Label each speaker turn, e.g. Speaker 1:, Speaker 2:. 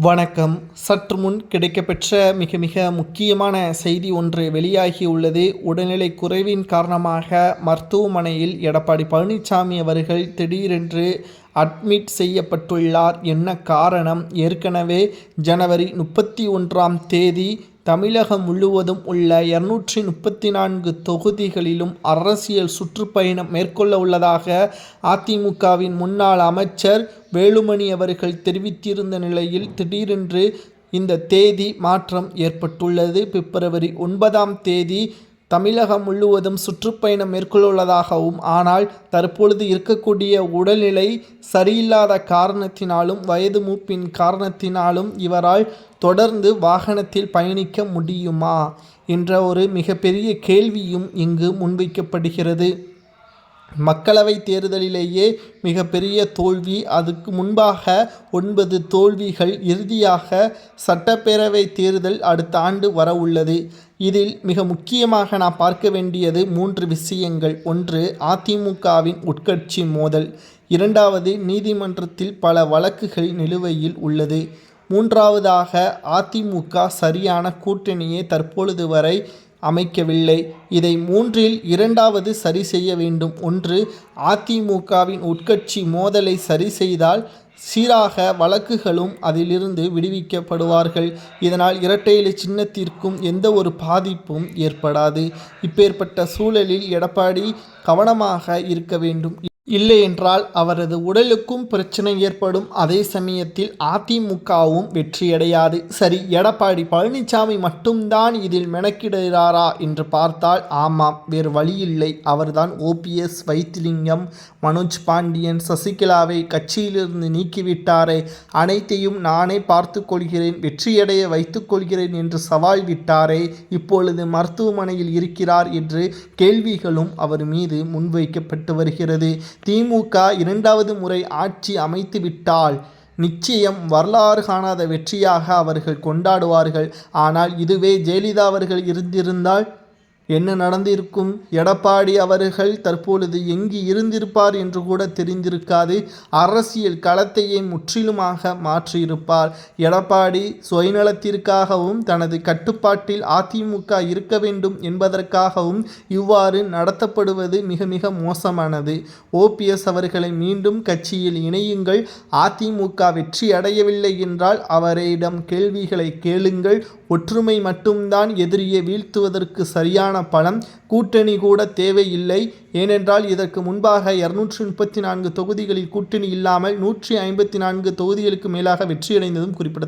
Speaker 1: வணக்கம். சற்று முன் கிடைக்கப்பெற்ற மிக மிக முக்கியமான செய்தி ஒன்று வெளியாகியுள்ளது உடல்நிலை குறைவின் காரணமாக மருத்துவமனையில் எடப்பாடி பழனிசாமி அவர்கள் திடீரென்று அட்மிட் செய்யப்பட்டுள்ளார். என்ன காரணம்? ஏற்கனவே ஜனவரி முப்பத்தி ஒன்றாம் தேதி தமிழகம் முழுவதும் உள்ள இருநூற்றி முப்பத்தி நான்கு தொகுதிகளிலும் அரசியல் சுற்றுப்பயணம் மேற்கொள்ள உள்ளதாக அதிமுகவின் முன்னாள் அமைச்சர் வேலுமணி அவர்கள் தெரிவித்திருந்த நிலையில் திடீரென்று இந்த தேதி மாற்றம் ஏற்பட்டுள்ளது. பிப்ரவரி ஒன்பதாம் தேதி தமிழகம் முழுவதும் சுற்றுப்பயணம் மேற்கொள்ளுள்ளதாகவும் ஆனால் தற்பொழுது இருக்கக்கூடிய உடல்நிலை சரியில்லாத காரணத்தினாலும் வயது மூப்பின் காரணத்தினாலும் இவரால் தொடர்ந்து வாகனத்தில் பயணிக்க முடியுமா? என்ற ஒரு மிகப்பெரிய கேள்வியும் இங்கு முன்வைக்கப்படுகிறது. மக்களவை தேர்தலிலேயே மிகப்பெரிய தோல்வி. அதுக்கு முன்பாக ஒன்பது தோல்விகள் இறுதியாக சட்டப்பேரவை தேர்தல் அடுத்த ஆண்டு வர உள்ளது. இதில் மிக முக்கியமாக நான் பார்க்க வேண்டியது மூன்று விஷயங்கள். ஒன்று அதிமுகவின் உட்கட்சி மோதல். இரண்டாவது நீதிமன்றத்தில் பல வழக்குகள் நிலுவையில் உள்ளது. மூன்றாவதாக அதிமுக சரியான கூட்டணியை தற்பொழுது வரை அமைக்கவில்லை. இதை மூன்றில் இரண்டாவது சரி செய்ய வேண்டும். ஒன்று அதிமுகவின் உட்கட்சி மோதலை சரி செய்தால் சீராக வழக்குகளும் அதிலிருந்து விடுவிக்கப்படுவார்கள். இதனால் இரட்டையிலை சின்னத்திற்கும் எந்த ஒரு பாதிப்பும் ஏற்படாது. இப்பேற்பட்ட சூழலில் எடப்பாடி கவனமாக இருக்க வேண்டும். இல்லை என்றால் அவரது உடலுக்கும் பிரச்சனை ஏற்படும். அதே சமயத்தில் அதிமுகவும் வெற்றியடையாது. சரி எடப்பாடி பழனிசாமி மட்டும்தான் இதில் மெனக்கிடுகிறாரா என்று பார்த்தால் ஆமாம் வேறு வழியில்லை. அவர்தான் ஓபிஎஸ் வைத்திலிங்கம் மனோஜ் பாண்டியன் சசிகலாவை கட்சியிலிருந்து நீக்கிவிட்டாரே. அனைத்தையும் நானே பார்த்து கொள்கிறேன் வெற்றியடைய வைத்துக் கொள்கிறேன் என்று சவால் விட்டாரே. இப்பொழுது மருத்துவமனையில் இருக்கிறார் என்று கேள்விகளும் அவர் மீது முன்வைக்கப்பட்டு வருகிறது. திமுக இரண்டாவது முறை ஆட்சி அமைத்துவிட்டால் நிச்சயம் வரலாறு காணாத வெற்றியாக அவர்கள் கொண்டாடுவார்கள். ஆனால் இதுவே ஜெயலலிதா அவர்கள் இருந்திருந்தால் என்ன நடந்திருக்கும்? எடப்பாடி அவர்கள் தற்பொழுது எங்கு இருந்திருப்பார் என்று கூட தெரிந்திருக்காது. அரசியல் களத்தையே முற்றிலுமாக மாற்றியிருப்பார். எடப்பாடி சுயநலத்திற்காகவும் தனது கட்டுப்பாட்டில் அதிமுக இருக்க வேண்டும் என்பதற்காகவும் இவ்வாறு நடத்தப்படுவது மிக மிக மோசமானது. ஓபிஎஸ் அவர்களை மீண்டும் கட்சியில் இணையுங்கள். அதிமுக வெற்றி அடையவில்லை என்றால் அவரிடம் கேள்விகளை கேளுங்கள். ஒற்றுமை மட்டும்தான் எதிரியை வீழ்த்துவதற்கு சரியான பலம் கூட்டணி கூட தேவையில்லை. ஏனென்றால் இதற்கு முன்பாக இருநூற்றி முப்பத்தி நான்கு தொகுதிகளில் கூட்டணி இல்லாமல் நூற்றி ஐம்பத்தி நான்கு தொகுதிகளுக்கு மேலாக வெற்றியடைந்ததும் குறிப்பிடத்தக்கது.